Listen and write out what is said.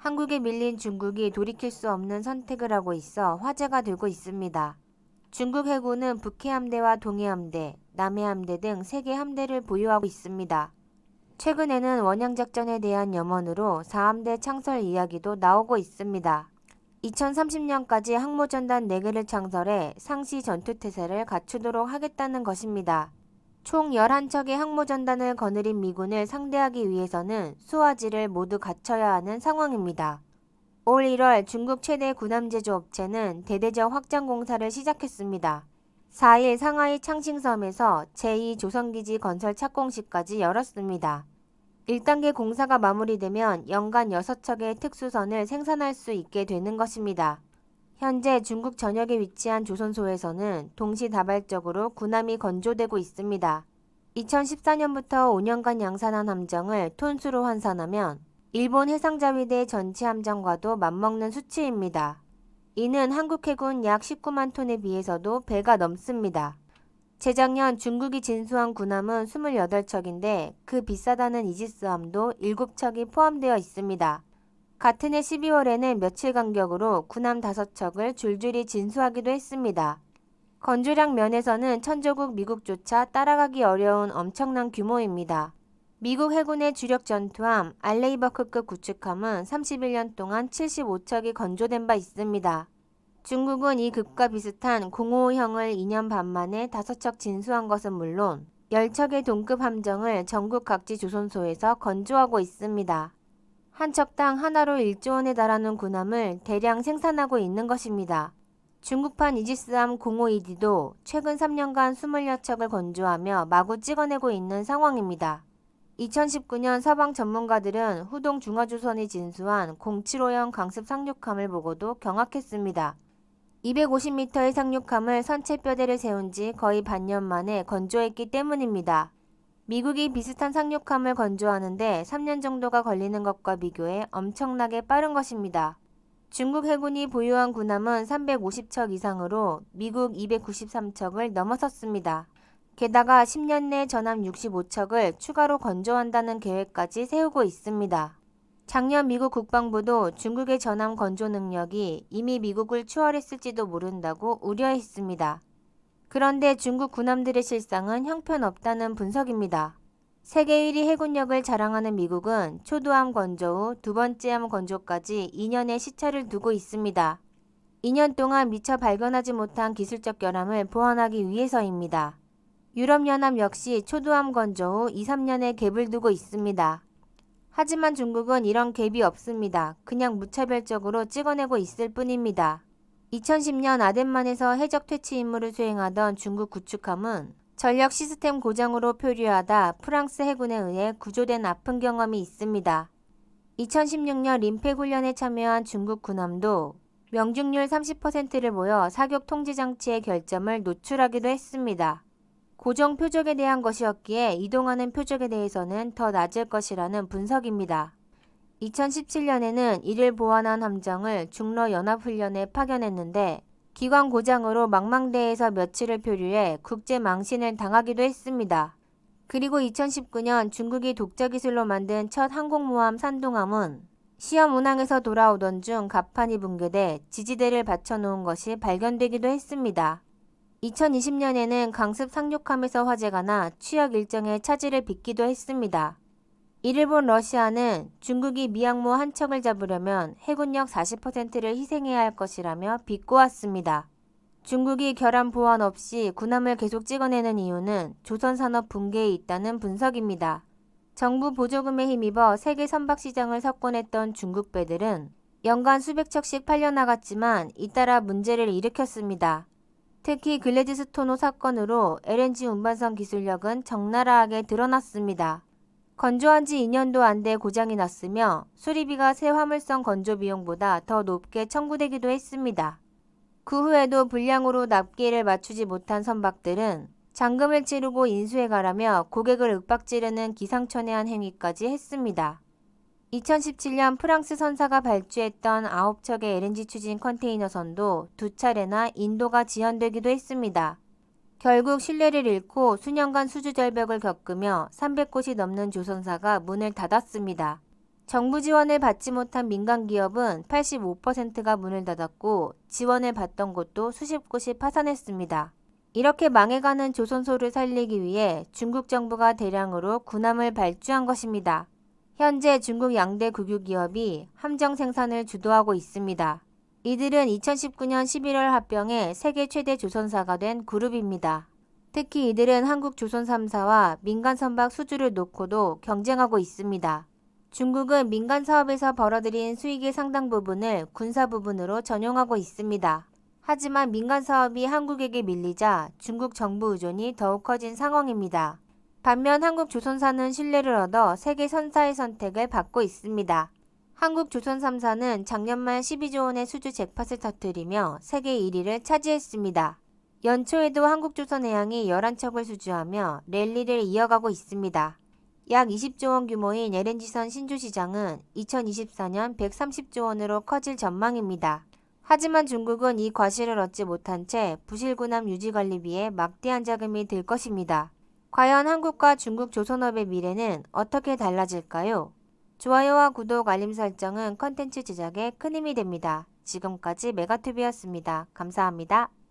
한국에 밀린 중국이 돌이킬 수 없는 선택을 하고 있어 화제가 되고 있습니다. 중국 해군은 북해함대와 동해함대, 남해함대 등 3개 함대를 보유하고 있습니다. 최근에는 원양작전에 대한 염원으로 4함대 창설 이야기도 나오고 있습니다. 2030년까지 항모전단 4개를 창설해 상시 전투태세를 갖추도록 하겠다는 것입니다. 총 11척의 항모전단을 거느린 미군을 상대하기 위해서는 수화지를 모두 갖춰야 하는 상황입니다. 올 1월 중국 최대 군함 제조 업체는 대대적 확장 공사를 시작했습니다. 4일 상하이 창싱섬에서 제2조선기지 건설 착공식까지 열었습니다. 1단계 공사가 마무리되면 연간 6척의 특수선을 생산할 수 있게 되는 것입니다. 현재 중국 전역에 위치한 조선소에서는 동시다발적으로 군함이 건조되고 있습니다. 2014년부터 5년간 양산한 함정을 톤수로 환산하면 일본 해상자위대 전체 함정과도 맞먹는 수치입니다. 이는 한국 해군 약 19만 톤에 비해서도 배가 넘습니다. 재작년 중국이 진수한 군함은 28척인데 그 비싸다는 이지스함도 7척이 포함되어 있습니다. 같은 해 12월에는 며칠 간격으로 군함 5척을 줄줄이 진수하기도 했습니다. 건조량 면에서는 천조국 미국조차 따라가기 어려운 엄청난 규모입니다. 미국 해군의 주력 전투함 알레이버크급 구축함은 31년 동안 75척이 건조된 바 있습니다. 중국은 이 급과 비슷한 055형을 2년 반 만에 5척 진수한 것은 물론 10척의 동급 함정을 전국 각지 조선소에서 건조하고 있습니다. 한 척당 하나로 1조 원에 달하는 군함을 대량 생산하고 있는 것입니다. 중국판 이지스함 052D도 최근 3년간 20여 척을 건조하며 마구 찍어내고 있는 상황입니다. 2019년 서방 전문가들은 후동 중화조선이 진수한 075형 강습 상륙함을 보고도 경악했습니다. 250m의 상륙함을 선체 뼈대를 세운 지 거의 반년 만에 건조했기 때문입니다. 미국이 비슷한 상륙함을 건조하는데 3년 정도가 걸리는 것과 비교해 엄청나게 빠른 것입니다. 중국 해군이 보유한 군함은 350척 이상으로 미국 293척을 넘어섰습니다. 게다가 10년 내 전함 65척을 추가로 건조한다는 계획까지 세우고 있습니다. 작년 미국 국방부도 중국의 전함 건조 능력이 이미 미국을 추월했을지도 모른다고 우려했습니다. 그런데 중국 군함들의 실상은 형편없다는 분석입니다. 세계 1위 해군력을 자랑하는 미국은 초도함 건조 후 두 번째 함 건조까지 2년의 시차를 두고 있습니다. 2년 동안 미처 발견하지 못한 기술적 결함을 보완하기 위해서입니다. 유럽연합 역시 초도함 건조 후 2, 3년의 갭을 두고 있습니다. 하지만 중국은 이런 갭이 없습니다. 그냥 무차별적으로 찍어내고 있을 뿐입니다. 2010년 아덴만에서 해적 퇴치 임무를 수행하던 중국 구축함은 전력 시스템 고장으로 표류하다 프랑스 해군에 의해 구조된 아픈 경험이 있습니다. 2016년 림팩 훈련에 참여한 중국 군함도 명중률 30%를 보여 사격 통제 장치의 결점을 노출하기도 했습니다. 고정 표적에 대한 것이었기에 이동하는 표적에 대해서는 더 낮을 것이라는 분석입니다. 2017년에는 이를 보완한 함정을 중러 연합훈련에 파견했는데 기관 고장으로 망망대에서 며칠을 표류해 국제 망신을 당하기도 했습니다. 그리고 2019년 중국이 독자 기술로 만든 첫 항공모함 산둥함은 시험 운항에서 돌아오던 중 갑판이 붕괴돼 지지대를 받쳐놓은 것이 발견되기도 했습니다. 2020년에는 강습 상륙함에서 화재가 나 취역 일정의 차질을 빚기도 했습니다. 이를 본 러시아는 중국이 미항모 한 척을 잡으려면 해군력 40%를 희생해야 할 것이라며 비꼬았습니다. 중국이 결함 보완 없이 군함을 계속 찍어내는 이유는 조선 산업 붕괴에 있다는 분석입니다. 정부 보조금에 힘입어 세계 선박 시장을 석권했던 중국 배들은 연간 수백 척씩 팔려나갔지만 잇따라 문제를 일으켰습니다. 특히 글래디스토노 사건으로 LNG 운반선 기술력은 적나라하게 드러났습니다. 건조한 지 2년도 안 돼 고장이 났으며 수리비가 새 화물선 건조 비용보다 더 높게 청구되기도 했습니다. 그 후에도 불량으로 납기를 맞추지 못한 선박들은 잔금을 치르고 인수해 가라며 고객을 윽박지르는 기상천외한 행위까지 했습니다. 2017년 프랑스 선사가 발주했던 9척의 LNG 추진 컨테이너선도 두 차례나 인도가 지연되기도 했습니다. 결국 신뢰를 잃고 수년간 수주 절벽을 겪으며 300곳이 넘는 조선사가 문을 닫았습니다. 정부 지원을 받지 못한 민간 기업은 85%가 문을 닫았고 지원을 받던 곳도 수십 곳이 파산했습니다. 이렇게 망해가는 조선소를 살리기 위해 중국 정부가 대량으로 군함을 발주한 것입니다. 현재 중국 양대 국유 기업이 함정 생산을 주도하고 있습니다. 이들은 2019년 11월 합병해 세계 최대 조선사가 된 그룹입니다. 특히 이들은 한국 조선 3사와 민간 선박 수주를 놓고도 경쟁하고 있습니다. 중국은 민간 사업에서 벌어들인 수익의 상당 부분을 군사 부분으로 전용하고 있습니다. 하지만 민간 사업이 한국에게 밀리자 중국 정부 의존이 더욱 커진 상황입니다. 반면 한국 조선사는 신뢰를 얻어 세계 선사의 선택을 받고 있습니다. 한국 조선 3사는 작년 말 12조 원의 수주 잭팟을 터뜨리며 세계 1위를 차지했습니다. 연초에도 한국조선해양이 11척을 수주하며 랠리를 이어가고 있습니다. 약 20조 원 규모인 LNG선 신주시장은 2024년 130조 원으로 커질 전망입니다. 하지만 중국은 이 과실을 얻지 못한 채 부실군함 유지관리비에 막대한 자금이 들 것입니다. 과연 한국과 중국 조선업의 미래는 어떻게 달라질까요? 좋아요와 구독, 알림 설정은 컨텐츠 제작에 큰 힘이 됩니다. 지금까지 메가투비였습니다. 감사합니다.